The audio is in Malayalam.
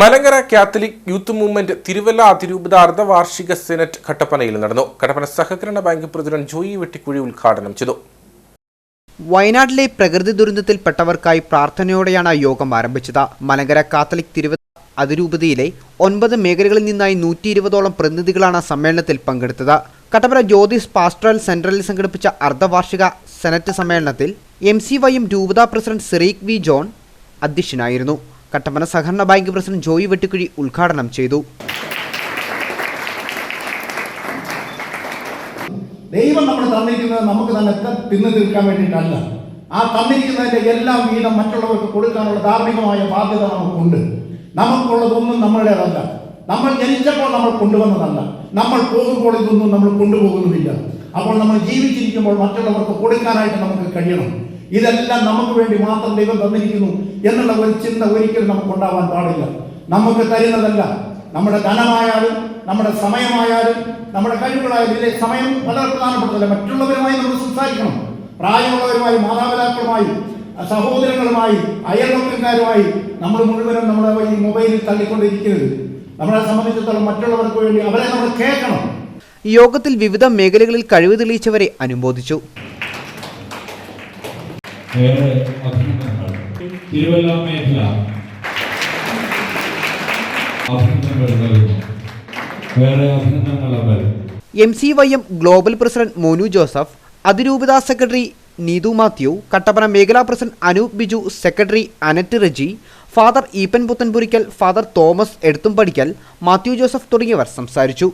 Malankara catholic youth movement Thiruvalla അതിരൂപത അർദ്ധവാർഷിക സെനറ്റ് കട്ടപ്പനയിൽ നടന്നു. കട്ടപ്പന സഹകരണ ബാങ്ക് പ്രസിഡന്റ് ജോയി വെട്ടിക്കുഴി ഉദ്ഘാടനം ചെയ്തു. വയനാട്ടിലെ പ്രകൃതി ദുരന്തത്തിൽപ്പെട്ടവർക്കായി പ്രാർത്ഥനയോടെയാണ് യോഗം ആരംഭിച്ചത്. മലങ്കര കാത്തലിക് തിരുവല്ല അതിരൂപതയിലെ ഒൻപത് മേഖലകളിൽ നിന്നായി നൂറ്റി ഇരുപതോളം പ്രതിനിധികളാണ് സമ്മേളനത്തിൽ പങ്കെടുത്തത്. കട്ടപ്പന ജ്യോതിസ് പാസ്റ്ററൽ സെന്ററിൽ സംഘടിപ്പിച്ച അർദ്ധവാർഷിക സെനറ്റ് സമ്മേളനത്തിൽ എം സി വൈയും രൂപത പ്രസിഡന്റ് സിറീഖ് വി ജോൺ അധ്യക്ഷനായിരുന്നു. കട്ടപ്പന സഹകരണ ബാങ്ക് പ്രസിഡന്റ് ജോയി വെട്ടിക്കുഴി ഉദ്ഘാടനം ചെയ്തു. ദൈവം നമ്മൾ തന്നിരിക്കുന്നത് നമുക്ക് തന്നെ തിന്നു തീർക്കാൻ വേണ്ടിയിട്ടല്ല. ആ തന്നിരിക്കുന്നതിന്റെ എല്ലാ വീതം മറ്റുള്ളവർക്ക് കൊടുക്കാനുള്ള ധാർമ്മികമായ ബാധ്യത നമുക്കുണ്ട്. നമുക്കുള്ളതൊന്നും നമ്മളുടേതല്ല. നമ്മൾ ജനിച്ചപ്പോൾ നമ്മൾ കൊണ്ടുവന്നതല്ല. നമ്മൾ പോകുമ്പോൾ ഇതൊന്നും നമ്മൾ കൊണ്ടുപോകുന്നുമില്ല. അപ്പോൾ നമ്മൾ ജീവിച്ചിരിക്കുമ്പോൾ മറ്റുള്ളവർക്ക് കൊടുക്കാനായിട്ട് നമുക്ക് കഴിയണം. ഇതെല്ലാം നമുക്ക് വേണ്ടി മാത്രം ദൈവം തന്നിരിക്കുന്നു എന്നുള്ള ഒരു ചിന്ത ഒരിക്കലും നമുക്ക് ഉണ്ടാവാൻ പാടില്ല. നമുക്ക് തരുന്നതല്ല. നമ്മുടെ ധനമായാലും നമ്മുടെ സമയമായാലും നമ്മുടെ കഴിവുകളായാലും ഇതിലെ സമയം വളരെ പ്രധാനപ്പെട്ടതല്ല. മറ്റുള്ളവരുമായി നമ്മൾ സംസാരിക്കണം. പ്രായമുള്ളവരുമായി മാതാപിതാക്കളുമായി സഹോദരങ്ങളുമായി അയൽവക്കക്കാരുമായി നമ്മൾ മുഴുവനും നമ്മുടെ ഈ മൊബൈലിൽ തള്ളിക്കൊണ്ടിരിക്കരുത് നമ്മളെ സംബന്ധിച്ചിടത്തോളം മറ്റുള്ളവർക്ക് വേണ്ടി അവരെ നമ്മൾ കേൾക്കണം. യോഗത്തിൽ വിവിധ മേഖലകളിൽ കഴിവ് തെളിയിച്ചവരെ അനുമോദിച്ചു. ഏറെ അഭിനന്ദനങ്ങൾ. തിരുവല്ല മേഖല. വേറെ അഭിനന്ദനങ്ങൾ M C Y M global president Monu Joseph അതിരൂപത സെക്രട്ടറി നീതു മാത്യു കട്ടപ്പന മേഖലാ president Anoop Biju secretary Annette Reji father Eapen Puthenpurackal father Thomas Eduthumpadickal Mathew Joseph തുടങ്ങിയവർ സംസാരിച്ചു.